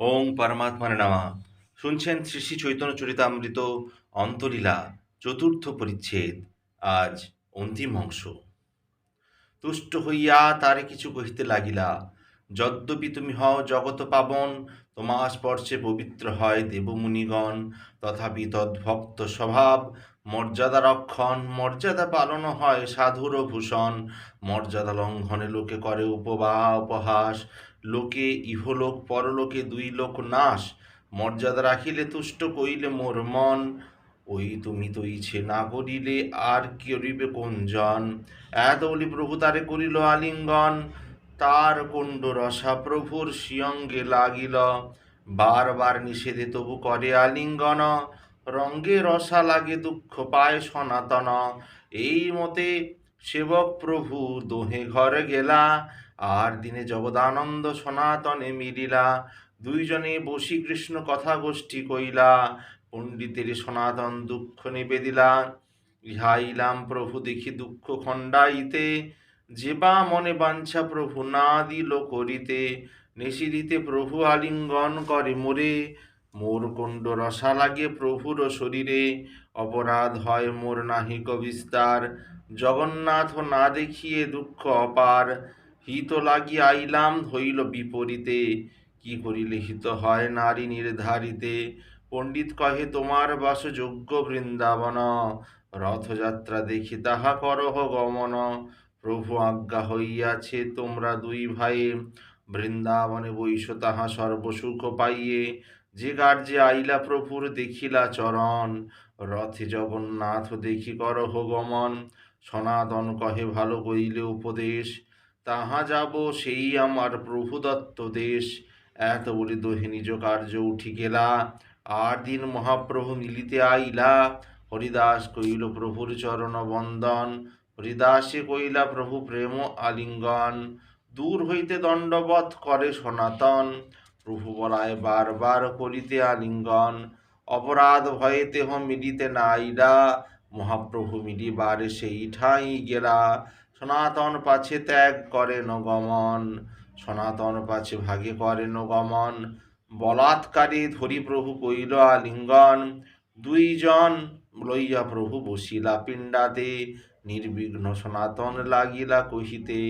ওং পরমাত্মার নামা। শুনছেন শ্রী শ্রী চৈতন্য চরিতামৃত অন্তলীলা চতুর্থ পরিচ্ছেদ। আজ অন্তিম অংশ। তুষ্ট হইয়া তারে কিছু কহিতে লাগিলা, যদ্যপি তুমি হও জগত পাবন তোমা স্পর্শে পবিত্র হয় দেবমুনিগণ। তথাপি তদ্ভক্ত স্বভাব, মর্যাদা রক্ষণ, মর্যাদা পালন হয় সাধুর ভূষণ। মর্যাদা লঙ্ঘনে লোকে করে উপবা, উপহাস লোকে ইহলোক, পরলোকে দুই লোক নাশ। মর্যাদা রাখিলে তুষ্ট কইলে মোর মন। ওই তুমি তো ইচ্ছে না করিলে আর করিবে কোনজন? এত বলি প্রভু তারে করিল আলিঙ্গন। তার কুণ্ড রসা প্রভুর সিয়ঙ্গে লাগিল। বারবার নিষেধে তবু করে আলিঙ্গন। রঙ্গে রসা লাগে দুঃখ পায় সনাতন। এই মতে সেবক প্রভু দোহে ঘরে গেলা। আর দিনে জগদানন্দ সনাতনে মিলিলা। দুইজনে বসি কৃষ্ণ কথা গোষ্ঠী কইলা। পণ্ডিতের সনাতন দুঃখ নিবেদিলা। ইহাইলাম প্রভু দেখি দুঃখ খণ্ডাইতে। যে বা মনে বাঞ্ছা প্রভু না দিল করিতে। নিশিদিতে প্রভু আলিঙ্গন করে মোরে। মোর কুণ্ড রসা লাগে প্রভুর শরীরে। অপরাধ হয় মোর নাহিক বিস্তার জগন্নাথ না দেখিয়ে দুঃখ অপার। হিত লাগি আইলাম হইল বিপরীতে। কি করিলে হিত হয় নারী নির্ধারিতে? পণ্ডিত কহে, তোমার বাসযোগ্য বৃন্দাবন। রথযাত্রা দেখি তাহা করহ গমন। প্রভু আজ্ঞা হইয়াছে, তোমরা দুই ভাই। বৃন্দাবনে বৈশ তাহা সর্বসুখ পাইয়ে। যে কার্যে আইলা প্রভুর দেখিলা চরণ। রথে জগন্নাথ দেখি করহ গমন। সনাতন কহে, ভালো কইলে উপদেশ। তাহা যাব সেই আমার প্রভু দত্ত দেশ। এত বলি দোহে কার্য উঠি গেলা, আর দিন মহাপ্রভু মিলিতে আইলা। হরিদাস কইল প্রভুর চরণ বন্দন। হরিদাসে কইলা প্রভু প্রেম আলিঙ্গন। দূর হইতে দণ্ডবধ করে সনাতন। প্রভু বলায় বারবার করিতে আলিঙ্গন। অপরাধ ভয়ে তেহ মিলিতে না আইলা মহাপ্রভু মিলিবারে সেই ঠাঁই গেলা। সনাতন পাছে ত্যাগ করেন গমন, সনাতন পাছে ভাগে করেন গমন। বলাৎকারী ধরি প্রভু কইল আলিঙ্গন, দুইজন লইয়া প্রভু বসিলা পিণ্ডাতে, নির্বিঘ্ন সনাতন লাগিলা কহিতে,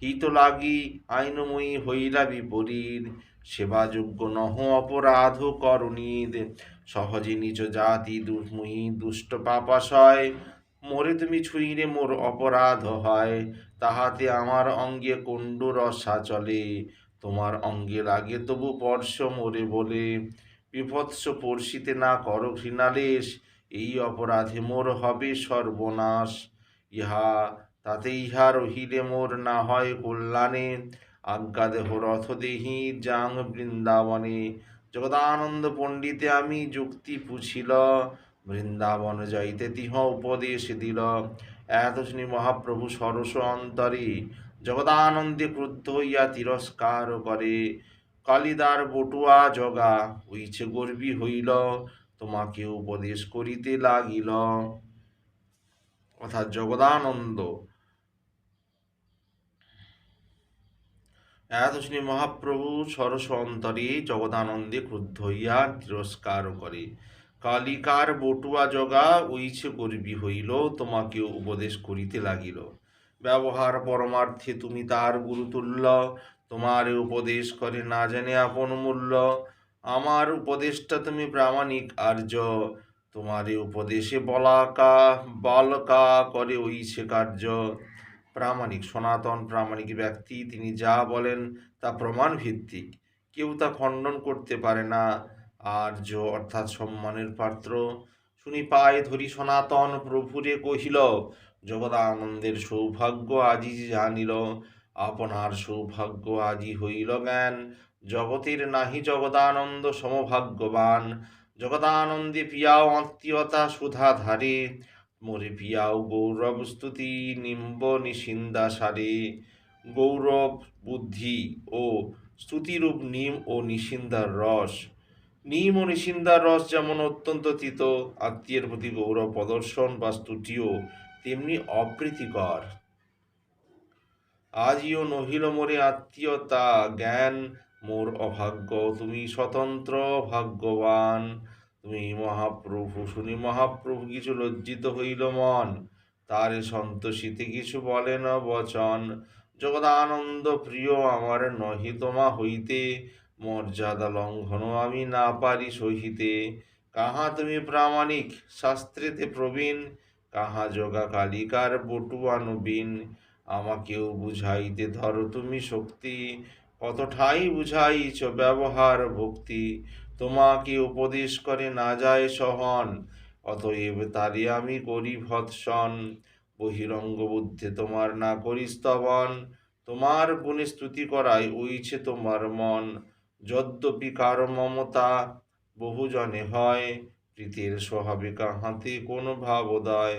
হিত লাগি আইনময়ী হইলা বিপরীত, সেবাযোগ্য নহ অপরাধ করণীদ সহজে নিজ জাতি দুর্ময়ী দুষ্ট পাপাশয় মোরে তুমি ছুঁইরে মোর অপরাধ হয়, তাহাতে আমার অঙ্গে কুণ্ড রসা চলে। তোমার অঙ্গে লাগে তবু পর্শ মোরে বলে। বিভৎস পর্ষিতে না কর ঘৃণালেশ এই অপরাধে মোর হবে সর্বনাশ। ইহা, তাতে ইহা রহিলে মোর না হয় কল্যাণে। আজ্ঞা দেহ রথ দেহি যাং বৃন্দাবনে। জগদানন্দ পণ্ডিতে আমি যুক্তি পুছিল বৃন্দাবন যাইতে তিহ উপদেশ দিল। এত শুনি মহাপ্রভু সরস অন্তরে জগদানন্দে ক্রুদ্ধ হইয়া তিরস্কার করে, কালিদার বটুয়া জগা উইছে গর্বী হইল, তোমাকে উপদেশ করিতে লাগিল। অর্থাৎ জগদানন্দ। এত শুনি মহাপ্রভু সরস অন্তরে জগদানন্দে ক্রুদ্ধ হইয়া তিরস্কার করে। কালিকার বটুয়া জগা উইছে গর্বী হইল তোমাকে উপদেশ করিতে লাগিল। ব্যবহার পরমার্থে তুমি তার গুরুতুল্য তোমার উপদেশ করে না জানে আপন মূল্য। আমার উপদেশটা তুমি প্রামাণিক আর্য, তোমার উপদেশে বলাকা, বালকা করে ওইছে কার্য। প্রামাণিক সনাতন প্রামাণিক ব্যক্তি, তিনি যা বলেন তা প্রমাণ ভিত্তিক কেউ তা খণ্ডন করতে পারে না। আর্য অর্থাৎ সম্মানের পাত্র। শুনি পায় ধরি সনাতন প্রভুরে কহিল, জগদানন্দের সৌভাগ্য আজি জানিল, আপনার সৌভাগ্য আজি হইল জ্ঞান। জগতের নাহি জগদানন্দ সমভাগ্যবান। জগদানন্দে পিয়াও আত্মীয়তা সুধা ধারে মোরে পিয়াও গৌরব স্তুতি নিম্ব নিষিন্দা সারে। গৌরব, বুদ্ধি ও স্তুতিরূপ নিম ও নিষিন্দার রস নিম ও নিষিন্দার রস যেমন অত্যন্ত তিত, আত্মীয়ের প্রতি গৌরব প্রদর্শন বা স্তুতিও তেমনি অপ্রীতিকর। আজিও নহিল মোরে আত্মীয়তা, জ্ঞান মোর অভাগ্য। তুমি স্বতন্ত্র, ভাগ্যবান। তুমি মহাপ্রভু, শুনি মহাপ্রভু, কিছু লজ্জিত হইল মন। তারে সন্তোষিতে কিছু বলে না বচন। জগদানন্দ প্রিয়, আমার নহি তোমা হইতে মর্যাদা লঙ্ঘন আমি না পারি সহিতে। কাহা তুমি প্রামাণিক? শাস্ত্রেতে প্রবীণ। কাহা যোগা কালিকার বটুয়া নবীন আমাকেও বুঝাইতে ধরো তুমি শক্তি। কত ঠাই বুঝাইছ ব্যবহার ভক্তি? তোমাকে উপদেশ করে না যায় সহন। অতএব তারে আমি করি ভৎসন। বহিরঙ্গ বুদ্ধে তোমার না করি স্তবন। তোমার গুণে স্তুতি করাই ওইছে তোমার মন। যদ্যপি কার মমতা বহুজনে হয়, প্রীতির স্বভাবে কাহাতে কোন ভাবোদয়।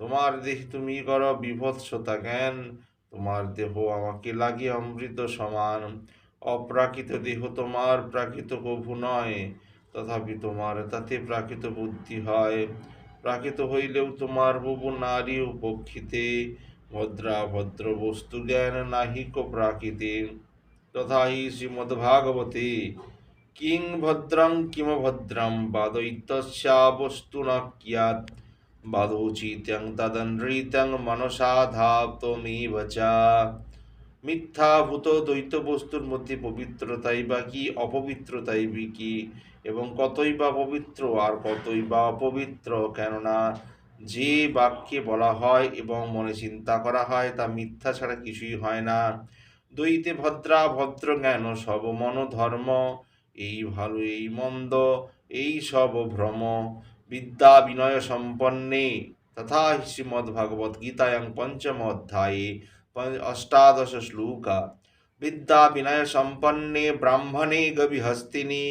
তোমার দেহ তুমি কর বিভৎসতা জ্ঞান, তোমার দেহ আমাকে লাগে অমৃত সমান। অপ্রাকৃত দেহ তোমার প্রাকৃত কভু নয়, তথাপি তোমার তাতে প্রাকৃত বুদ্ধি হয়। প্রাকৃত হইলেও তোমার বহু নারী উপক্ষিতে ভদ্রা ভদ্র বস্তু জ্ঞান নাহিক প্রাকৃতে তথা হি শ্রীমদ্ভাগবতে কিং ভদ্রং কিম ভদ্রম বাদৈতস্যা বস্তু ন কিয়াত বাদৌচিত্যং তদনৃত্যং মনসা ধাপ্তমেব চ মিথ্যাভূত দ্বৈত বস্তুর মধ্যে পবিত্রতাই বা কি অপবিত্রতাই বি কি এবং কতই বা পবিত্র আর কতই বা অপবিত্র কেননা যে বাক্যে বলা হয় এবং মনে চিন্তা করা হয় তা মিথ্যা ছাড়া কিছুই হয় না দ্বৈতে ভদ্রা ভদ্র জ্ঞান, সব মন ধর্ম, এই ভালো, এই মন্দ, এই সব ভ্রম, বিদ্যা বিনয় সম্পন্নে। তথা শ্রীমদ্ভাগবত গীতায়াং পঞ্চম অধ্যায়ে অষ্টাদশ শ্লোকা। বিদ্যা বিনয় সম্পন্নে ব্রাহ্মণে গবিহস্তিনি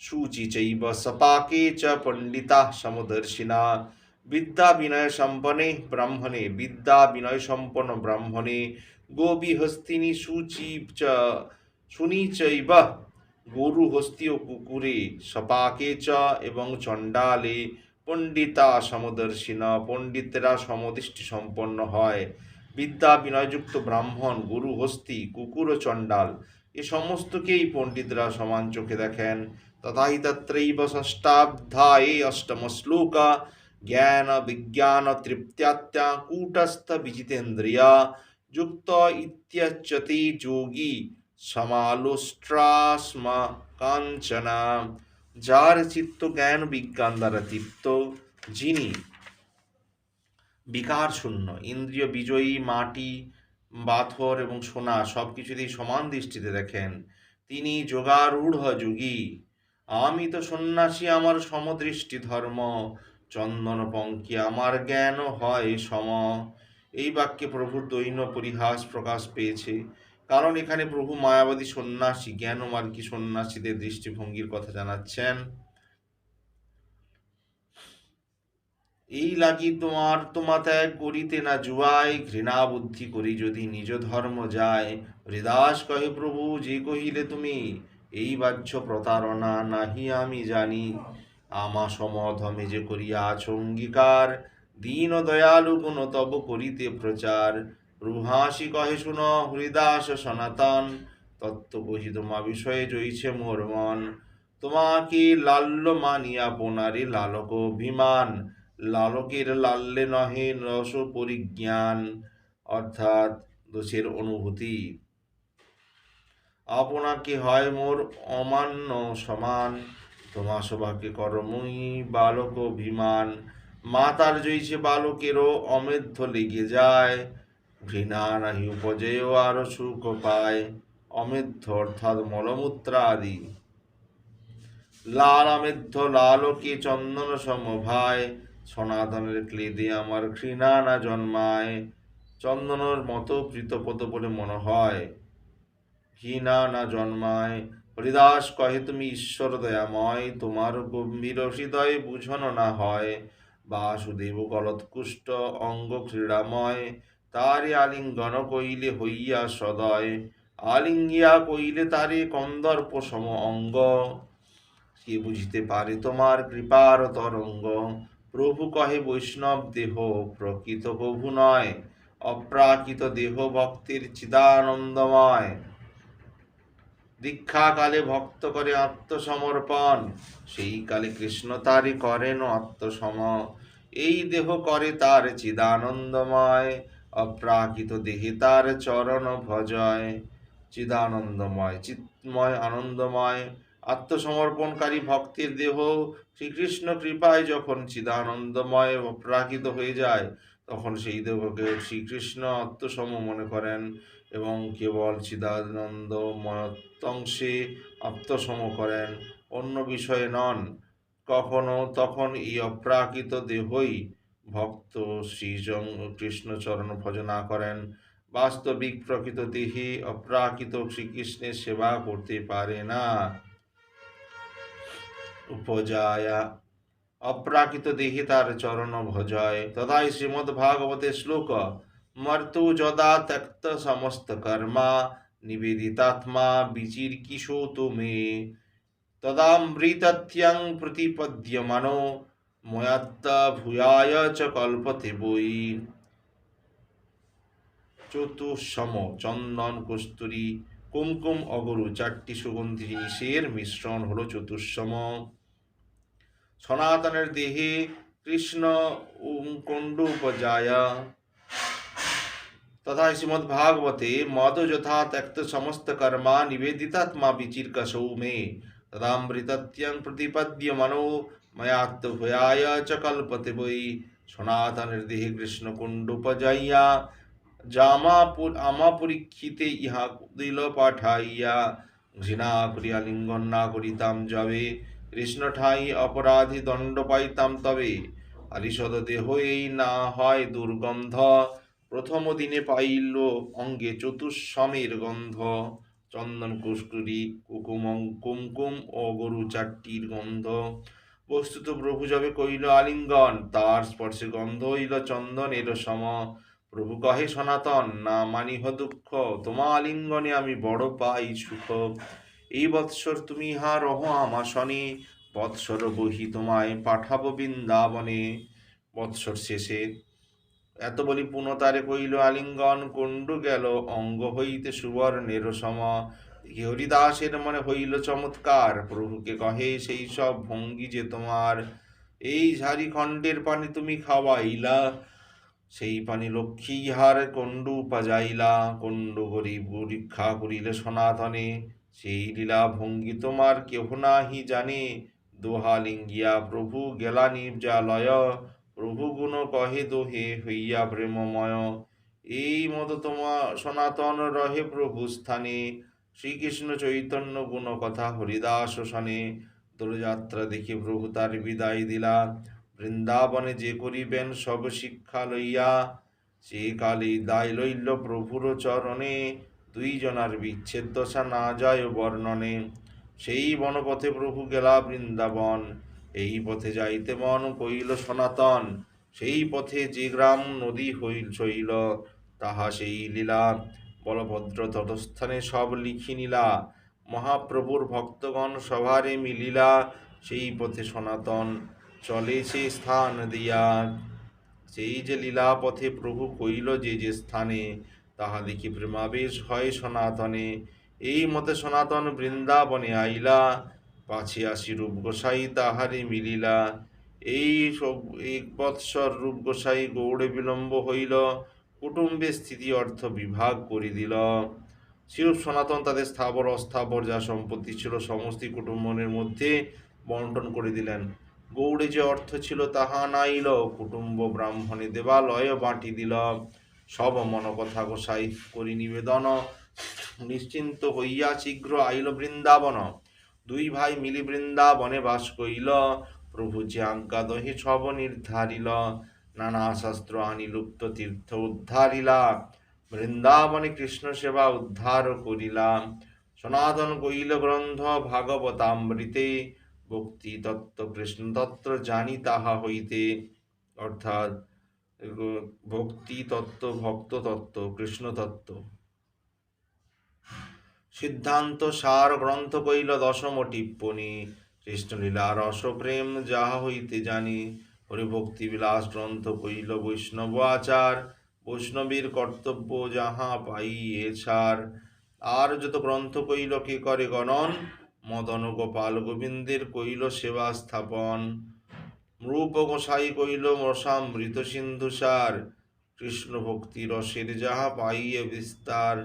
শুচি চৈব সপাকে চ পণ্ডিতা সমদর্শিনা। বিদ্যা বিনয় সম্পন্নে ব্রাহ্মণে, বিদ্যা বিনয় সম্পন্ন ব্রাহ্মণে গোবিহস্তিনি শুচি চ, শুনি চৈব। গরু হস্তি ও কুকুরে, সপাকে চ এবং চণ্ডালে পণ্ডিতা সমদর্শিনা। পণ্ডিতেরা সমদৃষ্টি সম্পন্ন হয়। বিদ্যা বিনয়যুক্ত ব্রাহ্মণ, গুরু হস্তি, কুকুর ও চণ্ডাল, এ সমস্তকেই পণ্ডিতরা সমান চোখে দেখেন। তথাহি তত্রৈব ষষ্ঠাধ্যায়ে অষ্টম শ্লোকা জ্ঞান বিজ্ঞান তৃপ্ত্যাত্য়া কূটস্থ বিজিতেন্দ্রিয়া যুক্ত ইত্যচ্যতে যোগী সমালোষ্ট্রাস্ম কাঞ্চনা। যার চিত্ত জ্ঞান বিজ্ঞান দ্বারা তৃপ্ত যিনি বিকার শূন্য, ইন্দ্রিয় বিজয়ী, মাটি বাথর এবং সোনা সব কিছুতেই সমান দৃষ্টিতে দেখেন, তিনি যোগারূঢ় যোগী। আমি তো সন্ন্যাসী আমার সমদৃষ্টি ধর্ম চন্দন পঙ্কি আমার জ্ঞান হয় সম। এই বাক্যে প্রভুর দৈন্য পরিহাস প্রকাশ পেয়েছে। কারণ এখানে প্রভু মায়াবাদী সন্ন্যাসী জ্ঞান মার্গী সন্ন্যাসীদের দৃষ্টিভঙ্গির কথা জানাচ্ছেন। এই লাগি তোমার তোমা ত্যাগ করিতে না জুয়াই ঘৃণা বুদ্ধি করি যদি নিজ ধর্ম যায়। হৃদাস কহে প্রভু, যে কহিলে তুমি, এই বাহ্য প্রতারণা নাহি আমি জানি। আমা সমধমে যে করিয়া আছ অঙ্গীকার দীন দয়ালু গুণ তব করিতে প্রচার। প্রভাসী কহে শুন, হরিদাস সনাতন, তত্ত্ব কহি তোমা বিষয়ে জইছে মোর মন। তোমাকে লাল্য মানিয়া পোনারে লালক অভিমান, লালকের লাল্যে নহে রস পরিজ্ঞান। অর্থাৎ দোষের অনুভূতি। আপনাকে হয় মোর অমান্য সমান, তোমা সভাকে করমই বালক অভিমান। মাতার জইছে বালকেরও অমেধ্য লেগে যায়। ঘৃণা নাহি উপজেয় আরও সুখ পায় অমেধ্য অর্থাৎ মলমূত্রা আদি। লাল অমেধ্য লালকে চন্দন সমভায় সনাতনের ক্লেদে আমার ঘৃণা না জন্মায়। চন্দনের মতো প্রীতপদ বলে মনে হয়। ঘৃণা না জন্মায়। হরিদাস কহে, তুমি ঈশ্বর দয়াময়। তোমার গম্ভীর হৃদয় বুঝন না হয়। বাসুদেব গলৎকুষ্ট অঙ্গ ক্রীড়াময় তারে আলিঙ্গন কইলে হইয়া সদয়, আলিঙ্গিয়া কইলে তারে কন্দর্প সম অঙ্গ। কে বুঝিতে পারে তোমার কৃপার তরঙ্গ? প্রভু কহে, বৈষ্ণব দেহ প্রকৃত প্রভু নয়, অপ্রাকৃত দেহ ভক্তির চিদানন্দময়। দীক্ষাকালে ভক্ত করে আত্মসমর্পণ। সেই কালে কৃষ্ণ তারই করেন আত্মসম। এই দেহ করে তার চিদানন্দময়, অপ্রাকৃত দেহে তার চরণ ভজয়। চিদানন্দময় চিৎময় আনন্দময়, আত্মসমর্পণকারী ভক্তের দেহ শ্রীকৃষ্ণ কৃপায় যখন চিদানন্দময়, অপ্রাকৃত হয়ে যায়, তখন সেই দেহকে শ্রীকৃষ্ণ আত্মসম মনে করেন। এবং কেবল চিদানন্দ চিদানন্দময়ত্বংশে আত্মসম করেন। অন্য বিষয়ে নন। কখনো তখন এই অপ্রাকৃত দেহই ভক্ত শ্রী কৃষ্ণচরণ ভজনা করেন। বাস্তবিক প্রকৃত দেহে অপ্রাকৃত শ্রীকৃষ্ণের সেবা করতে পারে না। উপজায়া। অপ্রাকৃত দেহে তার চরণ ভজয়। তথাই শ্রীমদ্ ভাগবতে শ্লোক মর্তু যদা ত্যক্ত সমস্ত কর্মা, নিবেদিতাত্মা বিচির কিশো তুমি। তদামৃতত্যং প্রতিপদ্যমানো ময়াত্তা ভূয়ায় চ কল্পতে বই চতুঃসম চন্দন কস্তুরী, কুমকুম অগরু চারটি সুগন্ধি জিনিসের মিশ্রণ হলো চতুঃসম সনাতনের দেহে কৃষ্ণ কুণ্ডু উপজায়া তথা শ্রীমদ্ ভাগবতে মদ যথা ত্যক্ত সমস্ত কর্মা নিবেদিতাত্মা বিচির্কসৌ মে তদামৃতত্যং প্রতিপদ্য মনো ময়াত্মভয়ায় চ কল্পতে বৈ সনাতনের দেহে কৃষ্ণ কুণ্ড উপজাইয়া জামাপুর আমা পরীক্ষিতে ইহা দিল পাঠাইয়া ঘৃণা করিয়া লিঙ্গন না করিতাম যাবে কৃষ্ণ ঠাই অপরাধী দণ্ড পাইতাম তবে হরিষদ দেহ এই না হয় দুর্গন্ধ প্রথম দিনে পাইল অঙ্গে চতুষ্সমের গন্ধ। চন্দন কুস্কুরি কুকুম, কুমকুম ও গরু চারটির গন্ধ। বস্তুত প্রভু যবে কইল আলিঙ্গন, তার স্পর্শে গন্ধ হইল চন্দনের সম। প্রভু কহে, সনাতন, না মানিহ দুঃখ, তোমা আলিঙ্গনে আমি বড় পাই সুখ। এই বৎসর তুমি ইহা রহ আমাসনে, বৎসর বহি তোমায় পাঠাবো বৃন্দাবনে। বৎসর শেষে এত বলি পুনতারে কইল আলিঙ্গন, কুণ্ডু গেল অঙ্গ হইতে সুবর্ণের সম। হরিদাসের মনে হইল চমৎকার। প্রভুকে কহে, সেই সব ভঙ্গি যে তোমার, এই ঝাড়িখণ্ডের পানি তুমি খাওয়াইলা। সেই পানি লক্ষ্মী হার কণ্ডু পাজাইলা কণ্ডু গরিব পরীক্ষা করিলে সনাতনে। সেই লীলা ভঙ্গি তোমার কেহ নাহি জানে। দোহা লিঙ্গিয়া প্রভু গেলা নির্জালয়। প্রভু গুণ কহে দোহে হইয়া প্রেমময় এই মতো তোমা সনাতন রহে প্রভু স্থানে। শ্রীকৃষ্ণ চৈতন্য গুণ কথা হরিদাস শনে। দোলযাত্রা দেখে প্রভু তার বিদায় দিলা। বৃন্দাবনে যে করিবেন সব শিক্ষা লইয়া। সে কালে দায় লইল প্রভুর চরণে। দুইজনার বিচ্ছেদ দশা না যায় বর্ণনে। সেই বনপথে প্রভু গেলা বৃন্দাবন। এই পথে যাইতে মন কইল সনাতন। সেই পথে যে গ্রাম নদী হইল চইল, তাহা সেই লীলা। বলভদ্র তটস্থানে সব লিখি নিলা। মহাপ্রভুর ভক্তগণ সভারে মিলিলা। সেই পথে সনাতন চলে সে স্থান দিয়া। সেই যে লীলা পথে প্রভু কইল যে যে স্থানে, তাহা দেখি প্রেমাবেশ হয় সনাতনে। এই মতে সনাতন বৃন্দাবনে আইলা। পাছে আসি রূপ গোসাই তাহারে মিলিলা। এই সব, এক বৎসর রূপ গোসাই গৌড়ে বিলম্ব হইল, কুটুম্বে স্থিতি অর্থ বিভাগ করি দিল। শিরূপ সনাতন তাদের স্থাবর অস্থাবর যা সম্পত্তি ছিল সমস্ত কুটুম্বনের মধ্যে বন্টন করে দিলেন। গৌড়ে যে অর্থ ছিল তাহা নাইল কুটুম্ব ব্রাহ্মণে দেবালয় বাঁটি দিল। সব মন কথা গোসাই করি নিবেদন। নিশ্চিন্ত হইয়া শীঘ্র আইল বৃন্দাবন। দুই ভাই মিলি বৃন্দাবনে বাস কইল প্রভু যে আজ্ঞা দহে ছব নির্ধারিল। নানা শাস্ত্র আনি লুপ্ত তীর্থ উদ্ধারিলা। বৃন্দাবনে কৃষ্ণ সেবা উদ্ধার করিলাম সনাতন কইল গ্রন্থ ভাগবতামৃতে ভক্তি তত্ত্ব, কৃষ্ণ তত্ত্ব জানি তাহা হইতে। অর্থাৎ, ভক্তি তত্ত্ব, ভক্ত তত্ত্ব, কৃষ্ণ তত্ত্ব। সিদ্ধান্ত সার গ্রন্থ কইল দশম টিপ্পণী কৃষ্ণলীলা রস, প্রেম যাহা হইতে জানি, হরিভক্তি বিলাস গ্রন্থ কইল বৈষ্ণব আচার। বৈষ্ণবীর কর্তব্য যাহা পাই এছাড় আর যত গ্রন্থ কইল কে করে গণন, মদন গোপাল গোবিন্দের কইল সেবা স্থাপন। রূপ গোসাই কইল রসামৃত সিন্ধুসার কৃষ্ণ ভক্তি রসের যাহা পাইয়ে বিস্তার।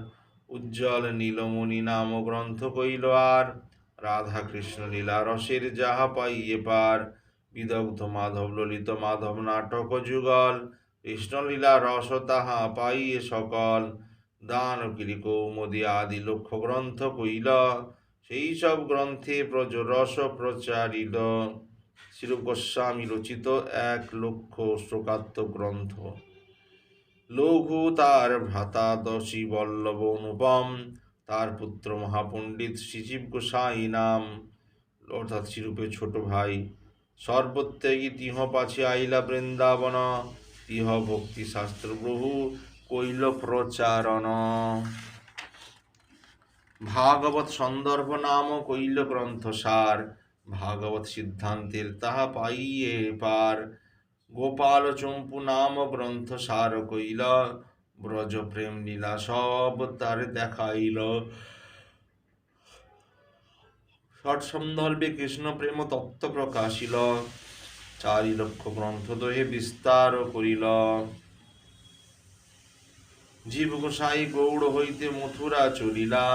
উজ্জ্বল নীলমণি নাম গ্রন্থ কইল আর। রাধা কৃষ্ণ লীলা রসের যাহা পাইয়ে পার। বিদগ্ধ মাধব, ললিত মাধব, নাটক যুগল। কৃষ্ণলীলা রস তাহা পাইয়ে সকল। দান কিলি কৌমদি আদি লক্ষ্য গ্রন্থ কইল সেই সব গ্রন্থে প্রজ রস প্রচারিল শ্রীরূপ গোস্বামী রচিত এক লক্ষ শ্লোকাত্মক গ্রন্থ। লঘু তার ভ্রাতা দশী বল্লভ অনুপম, তার পুত্র মহাপণ্ডিত শ্রীজীব গোসাই নাম। অর্থাৎ শ্রীরূপের ছোট ভাই। সর্বত্যাগী তিহ পাছে আইলা বৃন্দাবন, তিহ ভক্তি শাস্ত্র বহু কৈল প্রচারণ। ভাগবত সন্দর্ভ নাম কৈল গ্রন্থ সার ভাগবত সিদ্ধান্তের তাহা পাইয়ে পার। গোপাল চম্পু নাম গ্রন্থ সার কইল, ব্রজ প্রেম লীলা সব তার দেখাইল। ষট সন্দর্ভে কৃষ্ণ প্রেম তত্ত্ব প্রকাশিল, চারি লক্ষ গ্রন্থ দহে বিস্তার করিল। জীব গোসাই গৌড় হইতে মথুরা চলিলা,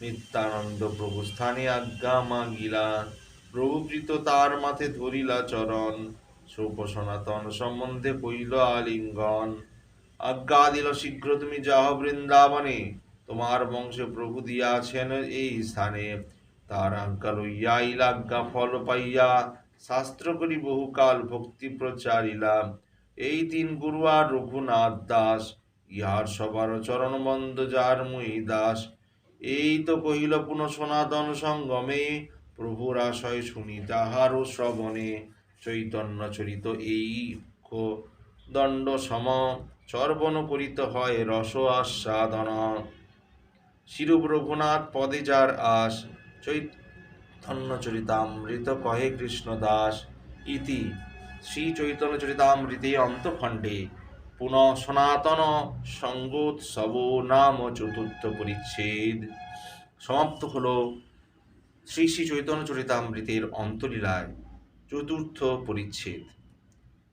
নিত্যানন্দ প্রভু স্থানে আজ্ঞা মাগিলা। প্রভুপ্রীত তার মাথে ধরিলা চরণ শোক সনাতন সম্বন্ধে কইল আলিঙ্গন। আজ্ঞা দিল শীঘ্র তুমি যাহ বৃন্দাবনে। তোমার বংশে প্রভু দিয়াছেন এই স্থানে। তার আজ্ঞা লইয়া আইলা আজ্ঞা ফল পাইয়া শাস্ত্র করি বহুকাল ভক্তি প্রচারিলা। এই তিন গুরু আর রঘুনাথ দাস, ইহার সবার চরণ বন্দ যার মুই দাস। এই তো কহিল পুনঃ সনাতন সঙ্গমে, প্রভুর আশয় শুনি তাহারও শ্রবণে। চৈতন্য চরিত এই দণ্ড সম চর্বণ করিতে হয় রস আস্বাদন। শিরূপ রঘুনাথ পদে যার আস চৈতন্য চরিতামৃত কহে কৃষ্ণ দাস। ইতি শ্রী চৈতন্য চরিতামৃতে অন্তখণ্ডে। পুনঃ সনাতন সঙ্গোৎসব নাম চতুর্থ পরিচ্ছেদ। সমাপ্ত হল শ্রী শ্রী চৈতন্য চরিতামৃতের অন্তলীলায়। চতুর্থ পরিচ্ছেদ।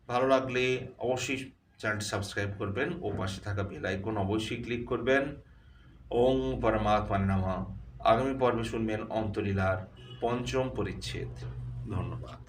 ভালো লাগলে অবশ্যই চ্যানেলটি সাবস্ক্রাইব করবেন ও পাশে থাকা বেল আইকন অবশ্যই ক্লিক করবেন। ওং পরমাত্মা নামা। আগামী পর্বে শুনবেন অন্তলীলার পঞ্চম পরিচ্ছেদ। ধন্যবাদ।